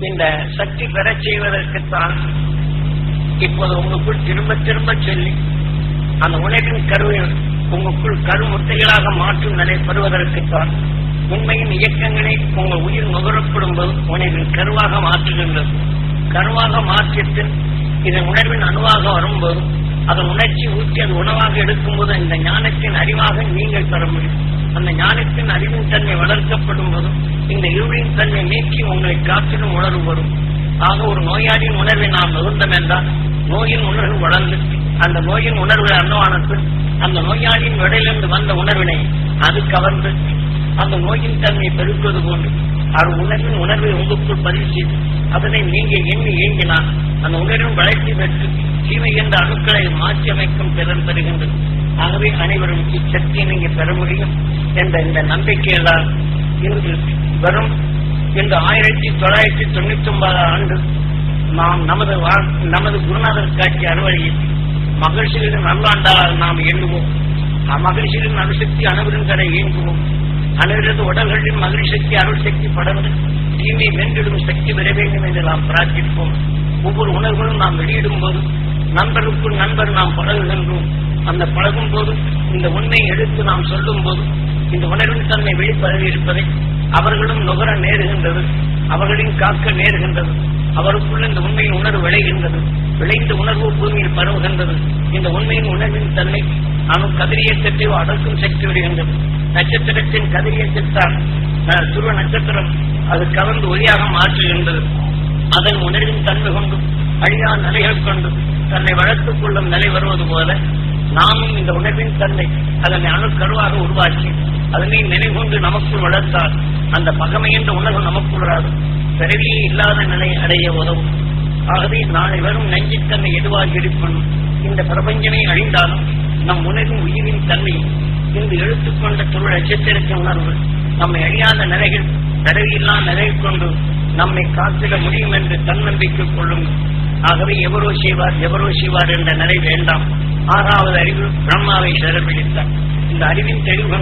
இந்த சக்தி பெறச் செய்வதற்குத்தான் இப்போது உங்களுக்குள் திரும்ப திரும்ப சொல்லி அந்த உணவின் கருவை உங்களுக்குள் கருமுட்டைகளாக மாற்றும் நிலை பெறுவதற்குத்தான் உண்மையின் இயக்கங்களை உங்கள் உயிர் நுகரப்படும் போது உணவின் கருவாக மாற்றுகின்றது. கருவாக மாற்றிட்டு இதன் உணர்வின் அணுவாக வரும்போது அதை உணர்ச்சி ஊற்றி அது உணவாக எடுக்கும்போது இந்த ஞானத்தின் அறிவாக நீங்கள் பெற முடியும். அந்த ஞானத்தின் அறிவின் தன்மை வளர்க்கப்படும் போதும் இந்த இருளின் தன்மை நீக்கி உங்களை காற்றிலும் உணர்வு வரும். ஆக ஒரு நோயாளியின் உணர்வை நாம் நுகர்ந்தோம் என்றால் நோயின் உணர்வு வளர்ந்து அந்த நோயின் உணர்வு அன்னவானது அந்த நோயாளியின் விடையிலிருந்து வந்த உணர்வினை அது கவர்ந்து அந்த நோயின் தன்மையை பெருக்குவது போன்று அது உணர்வின் உணர்வை உங்களுக்குள் பதிவு செய்து அதனை நீங்க எண்ணி இயங்கினால் அந்த உணர்வின் வளர்ச்சி பெற்று தீமை என்ற அணுக்களை மாற்றியமைக்கும் திறன் பெறுகின்றது. ஆகவே அனைவரும் இச்சக்தியை நீங்க பெற முடியும் என்ற இந்த நம்பிக்கையில்தான் இன்று வரும் இந்த ஆயிரத்தி தொள்ளாயிரத்தி தொண்ணூத்தி ஒன்பதாம் ஆண்டு நாம் நமது நமது குருநாதர் காட்சி அறுவடையில் மகிழ்ச்சிகளின் நல்லாண்டால் நாம் எண்ணுவோம். மகிழ்ச்சிகளின் அணுசக்தி அனைவரும் கடை இயங்குவோம் அனைவரது உடல்களின் மகிழ் சக்தி அருள் சக்தி படர்ந்து தீமை வென்றிடும் சக்தி பெற வேண்டும் என்று நாம் பிரார்த்திப்போம். ஒவ்வொரு உணர்வுகளும் நாம் வெளியிடும் போது நண்பருக்குள் நண்பர் நாம் பழகுகின்றோம் அந்த பழகும் போது இந்த உண்மையை எடுத்து நாம் சொல்லும் போது இந்த உணர்வின் தன்மை வெளிப்பரவி இருப்பதை அவர்களும் நுகர நேருகின்றது. அவர்களின் காக்க நேருகின்றது. அவருக்குள் இந்த உண்மையின் உணர்வு விளைகின்றது. விளைந்த உணர்வு பூமியில் பரவுகின்றது. இந்த உண்மையின் உணர்வின் தன்மை அணு கதிரியக்கத்தை அடக்கும் சக்தி விடுகின்றது. நட்சத்திரத்தின் கதிரியக்கத்தான் துருவ நட்சத்திரம் அது கவர்ந்து ஒளியாக மாற்றுகின்றது. அதன் உணர்வின் தன்மை கொண்டும் அழியா நிலைகள் கொண்டும் தன்னை வளர்த்துக் கொள்ளும் நிலை வருவது போல நாமும் இந்த உணர்வின் தன்னை அதனை அணுக்கருவாக உருவாக்கி அதனை நினைகொண்டு நமக்குள் வளர்த்தால் அந்த பகமை என்ற உணர்வு நமக்குள் வராது. பிறவியே இல்லாத நிலை அடைய உதவும். ஆகவே நாளை வரும் நெஞ்சித்தன்மை எதுவாக இருப்பினும் இந்த பிரபஞ்சமே அழிந்தாலும் நம் உணர்வின் உயிரின் தன்மை இந்த எழுத்துக்கொண்ட தொழில் நட்சத்திரத்த உணர்வு நம்மை அழியாத நிலைகள் தடவியில்லா நிலை கொண்டு நம்மை காத்திட முடியும் என்று தன்னம்பிக்கை கொள்ளுங்கள் ஆகவே எவரோ செய்வார் எவரோ செய்வார் என்ற நிலை வேண்டாம். ஆறாவது அறிவு பிரம்மாவை சிறப்பிடித்தார் இந்த அறிவின் தெளிவு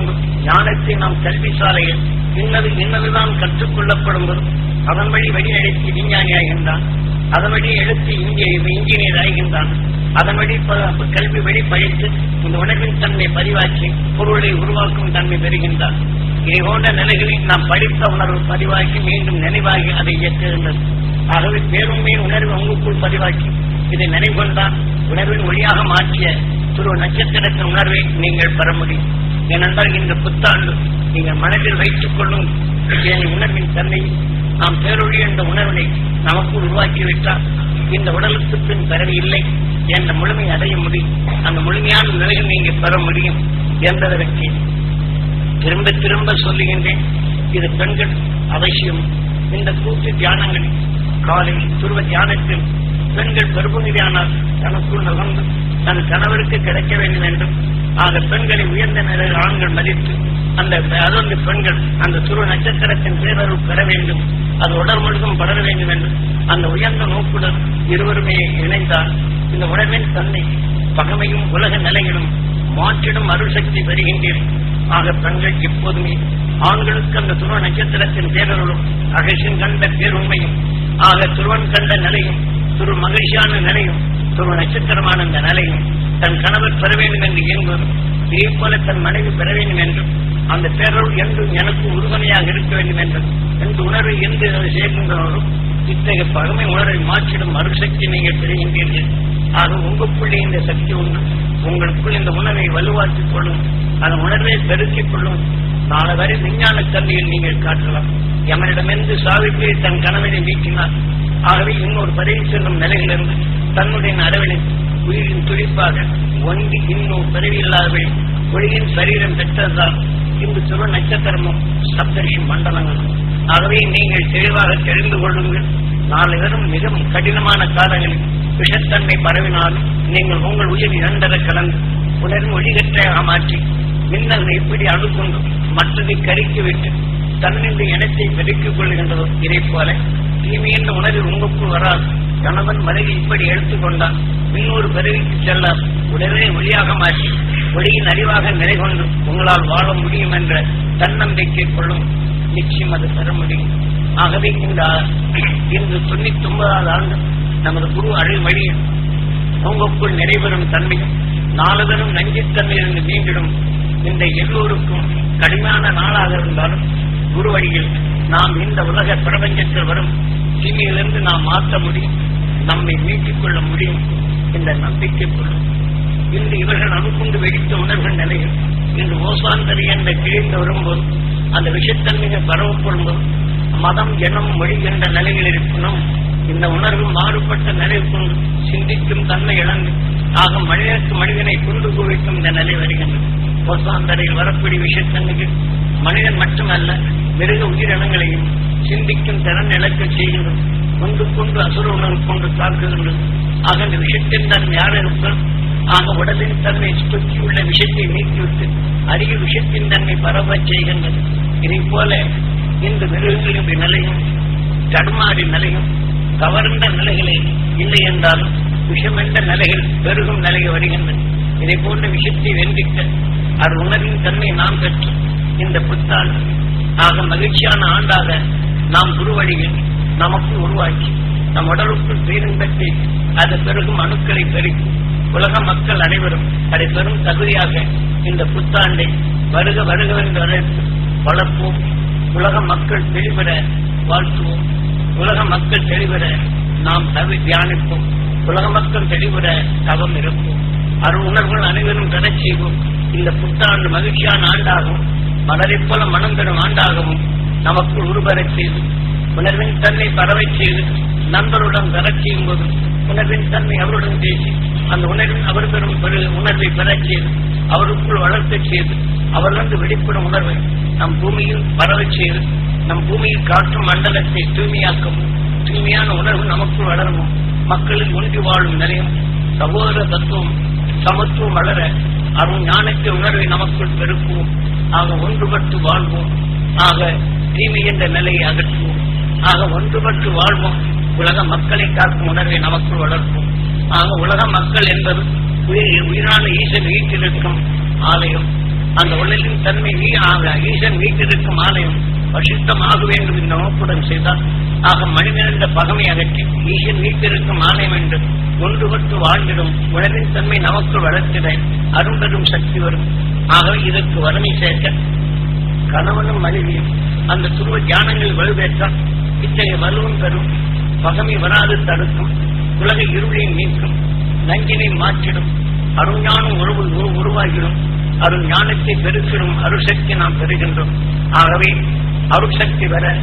ஞானத்தை நாம் கல்வி சாலையில் இன்னது இன்னதுதான் கற்றுக்கொள்ளப்படும் அதன் வழி வழிநடத்தி விஞ்ஞானியாகின்றான். அதன் வழி எழுத்து இங்கே இன்ஜினியர் ஆகின்றான். அதன் வழி கல்வி வழி பயிற்று இந்த உணவின் தன்மை பதிவாக்கி பொருளை உருவாக்கும் தன்மை பெறுகின்றான். இதை போன்ற நிலைகளில் நாம் படித்த உணர்வு பதிவாக்கி மீண்டும் நினைவாகி அதை இயக்குகின்றது. ஆகவே பேருண்மையின் உணர்வு உங்களுக்குள் பதிவாக்கி இதை நினைவுகொண்டால் உணர்வின் ஒளியாக மாற்றிய துருவ நட்சத்திரத்தின் உணர்வை நீங்கள் பெற முடியும். ஏனென்றால் இந்த புத்தாண்டு நீங்கள் மனதில் வைத்துக் கொள்ளும் என் உணர்வின் தன்மை நாம் பேரொழி என்ற உணர்வினை நமக்குள் உருவாக்கிவிட்டால் இந்த உடலுக்கு பின் பிறகு இல்லை என்ற முழுமை அடைய முடியும். அந்த முழுமையான நிலையில் நீங்க பெற முடியும் என்பதற்கு திரும்ப திரும்ப சொல்லுகின்றேன். இது பெண்கள் அவசியம். இந்த கூட்டு தியானங்களில் காலை துருவ தியானத்தில் பெண்கள் கர்ப்பிணியானால் தனக்குள் நகர்ந்து தன் கணவருக்கு கிடைக்க வேண்டும் என்றும் ஆக பெண்களை உயர்ந்த நிலையில் ஆண்கள் மதித்து அந்த அதொன்று பெண்கள் அந்த துருவ நட்சத்திரத்தின் பேரறிவு பெற வேண்டும் அது உடல் முழுதும் படர வேண்டும் என்றும் அந்த உயர்ந்த நோக்குடன் இருவருமே இணைந்தால் இந்த உணர்வின் தன்மை பகமையும் உலக நிலையிலும் மாற்றிடும் அருள்சக்தி சக்தி ஆக பெண்கள் எப்போதுமே ஆண்களுக்கு அந்த துருவ நட்சத்திரத்தின் பேரருளும் அகசின் கண்ட பேருண்மையும் ஆக துருவன் கண்ட நிலையும் துரு மகிழ்ச்சியான நிலையும் துருவ நட்சத்திரமான இந்த நிலையும் தன் கணவர் பெற வேண்டும் என்று இயங்குவதும் இதே போல தன் மனைவி பெற வேண்டும் என்றும் அந்த பேரருள் என்றும் எனக்கு உறுதுணையாக இருக்க வேண்டும் என்றும் எந்த உணர்வை எந்த சேர்க்கின்றவரும் இத்தகைய பகமை உணர்வை மாற்றிடும் மறுசக்தி நீங்கள் பெறுகின்றீர்கள். ஆக உங்களுக்குள்ளே இந்த சக்தி உண்டு. உங்களுக்குள் இந்த உணர்வை வலுவாக்கிக் கொள்ளும் அந்த உணர்வை பெருக்கிக் கொள்ளும். நாளை வரை விஞ்ஞான கல்வியில் நீங்கள் காட்டலாம். எமனிடமிருந்து சாவித்ரி தன் கணவனை வீக்கினார் ஆகவே இன்னொரு பதவி செல்லும் நிலையிலிருந்து தன்னுடைய நடவடிக்கை உயிரின் துடிப்பாக ஒன்றி இன்னும் பிறவியில்லாதவள் ஒளியின் சரீரம் பெற்றதால் இந்த சுர நட்சத்திரமும் சப்தரிஷி மண்டலங்களும். ஆகவே நீங்கள் தெளிவாக தெரிந்து கொள்ளுங்கள். நாளை வரும் மிகவும் கடினமான காலங்களில் விஷத்தன்மை பரவினாலும் நீங்கள் உங்கள் உயிர் இரண்டர கலந்து உணர்வு ஒளிகற்றையாக மாற்றி மின்னல் எப்படி அணுகொண்டு மற்றதை கருக்கிவிட்டு தன்னின் இனத்தை பெருக்கிக் கொள்கின்றதோ இதை போல தீமையின் என்ற உணர்வு உங்களுக்குள் வராது. கணவன் மனைவி இப்படி எடுத்துக்கொண்டான் இன்னொரு பிறவிக்கு செல்ல உடனே ஒளியாக மாற்றி ஒளியின் அறிவாக நிலை கொண்டு உங்களால் வாழ முடியும் என்ற தன்னம்பிக்கை கொள்ளும். நிச்சயம் அது பெற முடியும். ஆகவே இந்த இன்று தொண்ணூத்தி ஒன்பதாவது ஆண்டு நமது குரு அழி வழியில் உங்களுக்குள் நிறைவேறும் தன்மையும் நாலுதரும் நஞ்சித்தன்மையிலிருந்து மீண்டிடும் இந்த எல்லோருக்கும் கடுமையான நாளாக இருந்தாலும் குரு வழியில் நாம் இந்த உலக பிரபஞ்சத்தில் வரும். தீமையிலிருந்து நாம் மாற்ற முடியும். நம்மை மீட்டிக் கொள்ள முடியும் என்ற நம்பிக்கை கொள்ளும். இன்று இவர்கள் அணுகுண்டு வெடித்த உணர்வின் நிலையில் இன்று ஓசாந்தரி என்ற கிழிந்து வரும்போது அந்த விஷத்தன்மைகள் பரவப்படும்போது மதம் ஜனம் மொழி என்ற நிலையில் இருக்கணும் இந்த உணர்வு மாறுபட்ட நிலை கொண்டு சிந்திக்கும் தன்மை இழந்து ஆக மனிதனுக்கு மனிதனை புரிந்து குவிக்கும் இந்த நிலை வருகின்றது. ஓசாந்தரையில் வரக்கூடிய விஷயத்தன்மைக்கு மனிதன் மட்டுமல்ல மிருக உயிரினங்களையும் சிந்திக்கும் திறன் இழக்க செய்கின்றது ஒன்று கொண்டு அசுர உணர்வு கொண்டு தாக்குகின்றது ஆக அந்த விஷயத்தின் தன்மை யார் இருப்பார் ஆக உடலின் தன்மை சுற்றி உள்ள விஷயத்தை நீக்கிவிட்டு அரிய விஷயத்தின் தன்மை பரவச் செய்கின்றது. இதை போல இந்த மிருகங்களின் நிலையும் தடுமாறி நிலையும் கவர்ந்த நிலைகளே இல்லை என்றாலும் விஷமென்ற நிலைகள் பெருகும் நிலையை வருகின்றன. இதை போன்ற விஷயத்தை வென்றிக்க அது உணர்வின் தன்மை நாம் பெற்று இந்த புத்தாள் ஆக மகிழ்ச்சியான ஆண்டாக நாம் குருவழியில் நமக்கு உருவாக்கி நம் உடலுக்குள் பேரின்பத்தை அது பெருகும் அணுக்களை பெருக்கி உலக மக்கள் அனைவரும் அதை பெரும் தகுதியாக இந்த புத்தாண்டை வருக வருகவென்று அழைத்து வளர்ப்போம். உலக மக்கள் தெளிவர வாழ்த்துவோம். உலக மக்கள் தெளிவர நாம் தவி தியானிப்போம். உலக மக்கள் தெளிவர தவம் இருப்போம். அரு உணர்வுகள் அனைவரும் கடை செய்வோம். இந்த புத்தாண்டு மகிழ்ச்சியான ஆண்டாகும். மலரைப் போல மனம் பெறும் ஆண்டாகவும் நமக்குள் உருவரச் செய்து உணர்வின் தன்னை பரவச் செய்து நண்பருடன் வரச் செய்யும் போது உணர்வின் தன்மை அவருடன் பேசி அந்த உணர்வின் அவர் பெறும் உணர்வை பெறச் செய்து அவருக்குள் வளர்க்கச் செய்து அவரிலிருந்து வெளிப்படும் உணர்வை நம் பூமியில் பரவச் செய்து நம் பூமியில் காற்றும் மண்டலத்தை தூய்மையாக்கவும் தூய்மையான உணர்வு நமக்குள் வளரவும் மக்களில் ஒன்றி வாழும் நிலையம் சகோதர தத்துவம் சமத்துவம் வளர அருள் ஞானத்தை உணர்வை நமக்குள் பெருக்குவோம் ஆக ஒன்றுபட்டு வாழ்வோம். ஆக தீமை என்ற நிலையை அகற்றுவோம். ஆக ஒன்றுபட்டு வாழ்வோம். உலக மக்களை காக்கும் உணர்வை நமக்குள் வளர்ப்போம். ஆக உலக மக்கள் என்பது உயிரான ஈசன் வீட்டிலிருக்கும் ஆலயம். அந்த உடலின் தன்மை நீ ஆக ஈசன் வீட்டிலிருக்கும் ஆலயம். பரிசுத்தமாக வேண்டும் என்ற நோக்குடன் செய்தால் ஆக மனிதன் என்ற பகமை அகற்றி ஈசன் வீட்டிலிருக்கும் ஆலயம் என்று ஒன்றுபட்டு வாழ்ந்திடும் உணவின் தன்மை நமக்கு வளர்த்திட அரும்பெரும் சக்தி வரும். ஆகவே இதற்கு வறுமை சேர்க்க கணவனும் மனைவியும் அந்த துருவ தியானங்கள் வலுவேற்றால் இத்தகைய வலுவும் பெறும் பகமை வராது தடுக்கும். உலக இருளை நீக்கும். நஞ்சினை மாற்றிடும். அருஞானம் உறவு உருவாகிடும். அருள் ஞானத்தை பெருக்கிடும் அருசக்தி நாம் பெறுகின்றோம். ஆகவே அருசக்தி வர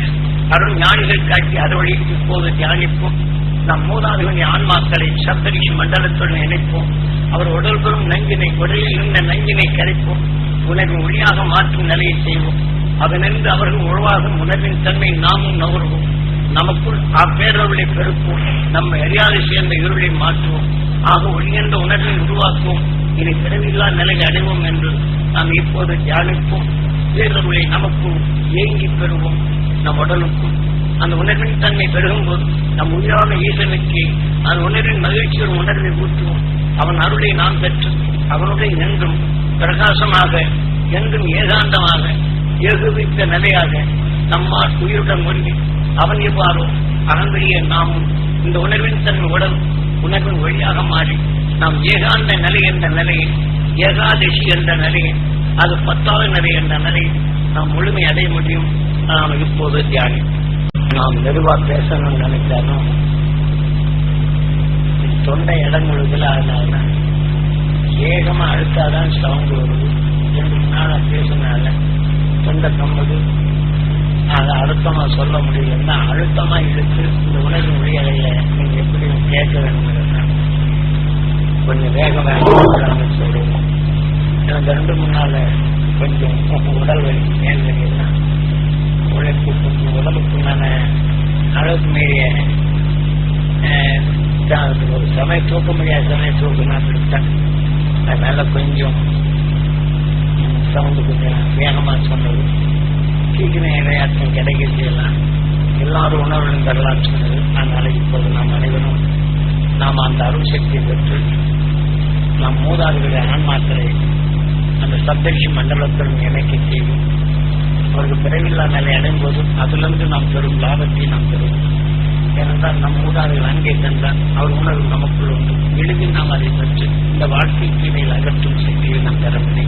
அருள் ஞானிகள் காட்டி அறுவழி இப்போது தியானிப்போம். நம் மூதாதைகளின் ஆன்மாக்களை சப்தரியின் மண்டலத்துடன் இணைப்போம் அவர் உடல் பெறும் நஞ்சினை உடலில் இருந்த நஞ்சினை கரைப்போம் உணர்வின் ஒளியாக மாற்றும் நிலையை செய்வோம் அதனின்று அவர்கள் உருவாகும் உணர்வின் தன்மை நாமும் நகர்வோம். நமக்குள் அப்பேரவர்களை பெருப்போம். நம்ம அறியாதை சேர்ந்த இருளை மாற்றுவோம். ஆக ஒளியென்ற உணர்வை உருவாக்குவோம். இனி பிறவில்லா நிலையை அடைவோம் என்று நாம் இப்போது தியானிப்போம். பேரவர்களை நமக்குள் ஏங்கி பெறுவோம். நம் உடலுக்கும் அந்த உணர்வின் தன்மை பெருகும் போது நம் உயிரான ஈசனுக்கு அந்த உணர்வின் மகிழ்ச்சியோட உணர்வை ஊற்றுவோம் அவன் அருளை நாம் பெற்று அவனுடைய என்றும் பிரகாசமாக என்றும் ஏகாந்தமாக ஏகுவித்த நிலையாக நம்மால் உயிருடன் ஒன்றி அவன் எவ்வாறோ அகன்வெளியே நாமும் இந்த உணர்வின் தன்மை உடல் உணர்வின் வழியாக மாறி நாம் ஏகாந்த நிலை என்ற நிலையை ஏகாதசி என்ற நிலையை அது பத்தாவது நிலை என்ற நிலையை நாம் முழுமை அடைய முடியும். நாம் இப்போது தியானி நாம் மெதுவா பேசணும்னு நினைச்சாலும் தொண்டை இடங்களுக்குல அதனால வேகமா அழுத்தாதான் சவுண்ட் வருது. ரெண்டு மூணு நாளா பேசினால தொண்டை கம்பது அதை அழுத்தமா சொல்ல முடியலன்னா அழுத்தமா இழுத்து இந்த உணர்வு மொழிகளைய நீங்க எப்படி கேட்க வேண்டும் கொஞ்சம் வேகமா சொல்லுவோம். எனக்கு ரெண்டு மூணு நாள் கொஞ்சம் உடல் வலி மேல் வலி எல்லாம் உழைப்புக்கும் உடலுக்குமான அளவுக்கு மீறிய அஹ், ஒரு சமய தூக்க முடியாத சமய தூக்கம் அப்படித்தான் அதனால கொஞ்சம் சவுண்டு கொஞ்சம் வேகமா சொன்னது. சீக்கிரம் இடையாற்றம் கிடைக்க செய்யலாம் எல்லாரும் உணர்வுகளும் பெறலாம் சொன்னது. அதனால இப்போது நாம் அனைவரும் நாம் அந்த அருள் சக்தியை பெற்று நம் மூதாதைகளுடைய ஆன்மாக்களை அந்த சப்தரிஷி மண்டலத்துடன் இணைக்க செய்வோம் அவருக்கு பிறவில்லா நிலை அடையும் போது அதிலிருந்து நாம் பெறும் லாபத்தை நாம் பெறுவோம். ஏனென்றால் நம் மூதாதைகள் அங்கே சென்றார் அவர் உணர்வு நமக்குள் உண்டு. எளிதில் நாம் அதை பெற்று இந்த வாழ்க்கை கீழே அகற்றும் சக்தியை நாம் பெறவில்லை